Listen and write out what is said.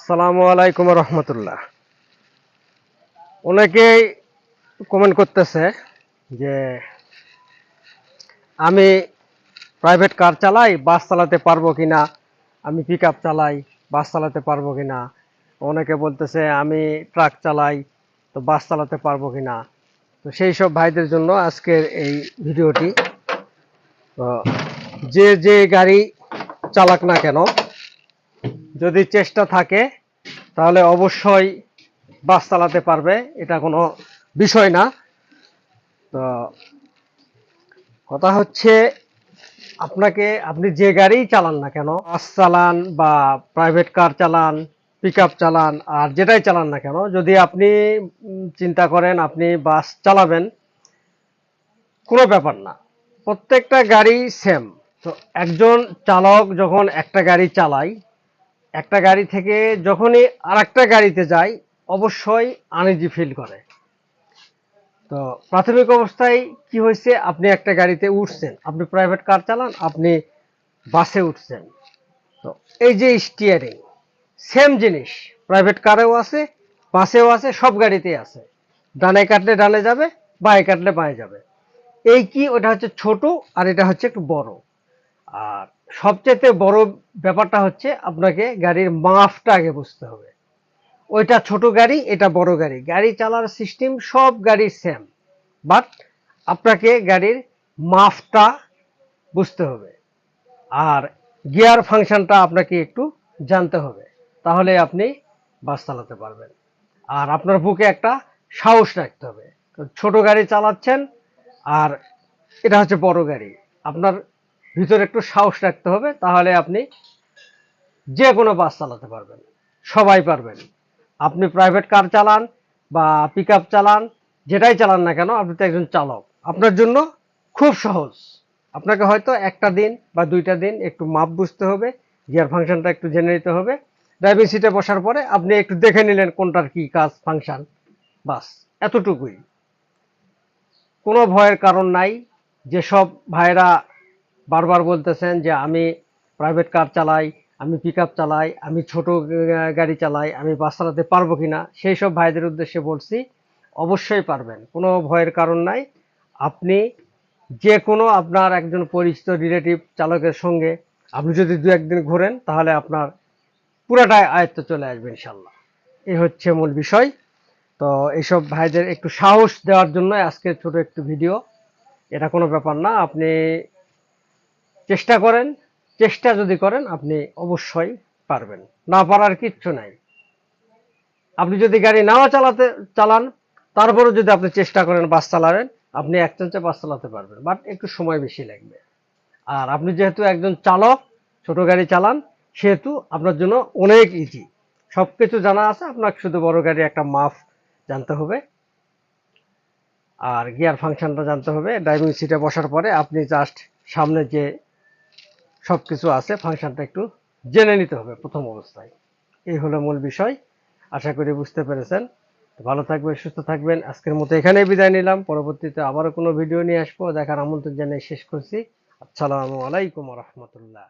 আসসালামু আলাইকুম রহমতুল্লাহ। অনেকেই কমেন্ট করতেছে যে আমি প্রাইভেট কার চালাই বাস চালাতে পারব কিনা, আমি পিক চালাই বাস চালাতে পারব কিনা। অনেকে বলতেছে, আমি ট্রাক চালাই, তো বাস চালাতে পারব কিনা। তো সেই সব ভাইদের জন্য আজকের এই ভিডিওটি যে যে গাড়ি চালাক না কেন যদি চেষ্টা থাকে, তাহলে অবশ্যই বাস চালাতে পারবে, এটা কোনো বিষয় না। তো কথা হচ্ছে, আপনাকে, আপনি যে গাড়িই চালান না কেন, বাস চালান বা প্রাইভেট কার চালান পিক চালান, আর যেটাই চালান না কেন, যদি আপনি চিন্তা করেন আপনি বাস চালাবেন, কোনো ব্যাপার না। প্রত্যেকটা গাড়ি সেম তো একজন চালক যখন একটা গাড়ি চালায় একটা গাড়ি থেকে যখনই আর একটা গাড়িতে যায়, অবশ্যই আনইজি ফিল করে। তো প্রাথমিক অবস্থায় কি হয়েছে? আপনি একটা গাড়িতে উঠছেন, আপনি প্রাইভেট কার চালান, আপনি বাসে উঠছেন। তো এই যে স্টিয়ারিং সেম জিনিস প্রাইভেট কারেও আছে, বাসেও আছে, সব গাড়িতেই আছে। ডানে কাটলে ডানে যাবে, বাঁয়ে কাটলে বাঁয়ে যাবে। এই কি? ওটা হচ্ছে ছোট আর এটা হচ্ছে একটু বড়। আর সবচেয়ে বড় ব্যাপারটা হচ্ছে আপনাকে গাড়ির মাপটা আগে বুঝতে হবে। ওইটা ছোট গাড়ি, এটা বড় গাড়ি। গাড়ি চালার সিস্টেম সব গাড়ির সেম বাট আপনাকে গাড়ির মাপটা বুঝতে হবে। আর গিয়ার ফাংশনটা আপনাকে একটু জানতে হবে, তাহলে আপনি বাস চালাতে পারবেন। আর আপনার বুকে একটা সাহস রাখতে হবে। ছোট গাড়ি চালাচ্ছেন, আর এটা হচ্ছে বড় গাড়ি। আপনার ভিতরে একটু সাহস রাখতে হবে, তাহলে আপনি যে কোনো বাস চালাতে পারবেন। সবাই পারবেন। আপনি প্রাইভেট কার চালান বা পিক চালান, যেটাই চালান না কেন, আপনি তো একজন চালক। আপনার জন্য খুব সহজ। আপনাকে হয়তো একটা দিন বা দুইটা দিন একটু মাপ বুঝতে হবে গিয়ার ফাংশনটা একটু জেনে নিতে হবে। ড্রাইভিং সিটে বসার পরে আপনি একটু দেখে নিলেন কোনটার কি কাজ ফাংশন বাস। এতটুকুই। কোনো ভয়ের কারণ নাই যেসব ভাইরা বারবার বলতেছেন যে আমি প্রাইভেট কার চালাই, আমি পিক চালাই, আমি ছোট গাড়ি চালাই, আমি বাস চালাতে পারব কি না সেই সব ভাইদের উদ্দেশ্যে বলছি, অবশ্যই পারবেন। কোনো ভয়ের কারণ নাই। আপনি যে কোনো আপনার একজন পরিচিত রিলেটিভ চালকের সঙ্গে আপনি যদি দু একদিন ঘোরেন, তাহলে আপনার পুরাটাই আয়ত্ত চলে আসবে ইনশাল্লাহ এই হচ্ছে মূল বিষয়। তো এইসব ভাইদের একটু সাহস দেওয়ার জন্য আজকের ছোট একটু ভিডিও। এটা কোনো ব্যাপার না। আপনি চেষ্টা করেন, চেষ্টা যদি করেন, আপনি অবশ্যই পারবেন। না পারার কিচ্ছু নাই। আপনি যদি গাড়ি নাও চালাতে, চালান, তারপরেও যদি আপনি চেষ্টা করেন বাস চালাবেন, আপনি এক চান্সে বাস চালাতে পারবেন, বাট একটু সময় বেশি লাগবে। আর আপনি যেহেতু একজন চালক, ছোট গাড়ি চালান, সেহেতু আপনার জন্য অনেক ইজি সব কিছু জানা আছে, আপনাকে শুধু বড় গাড়ি একটা মাফ জানতে হবে। আর গিয়ার ফাংশনটা জানতে হবে ড্রাইভিং সিটে বসার পরে আপনি জাস্ট সামনে যে সব কিছু আছে, ফাংশনটা একটু জেনে নিতে হবে প্রথম অবস্থায়। এই হলো মূল বিষয়। আশা করি বুঝতে পেরেছেন। ভালো থাকবেন, সুস্থ থাকবেন। আজকের মতো এখানেই বিদায় নিলাম। পরবর্তীতে আবারও কোনো ভিডিও নিয়ে আসব। দেখার আমন্ত্রণ জানিয়ে শেষ করছি। আসসালামু আলাইকুম রহমতুল্লাহ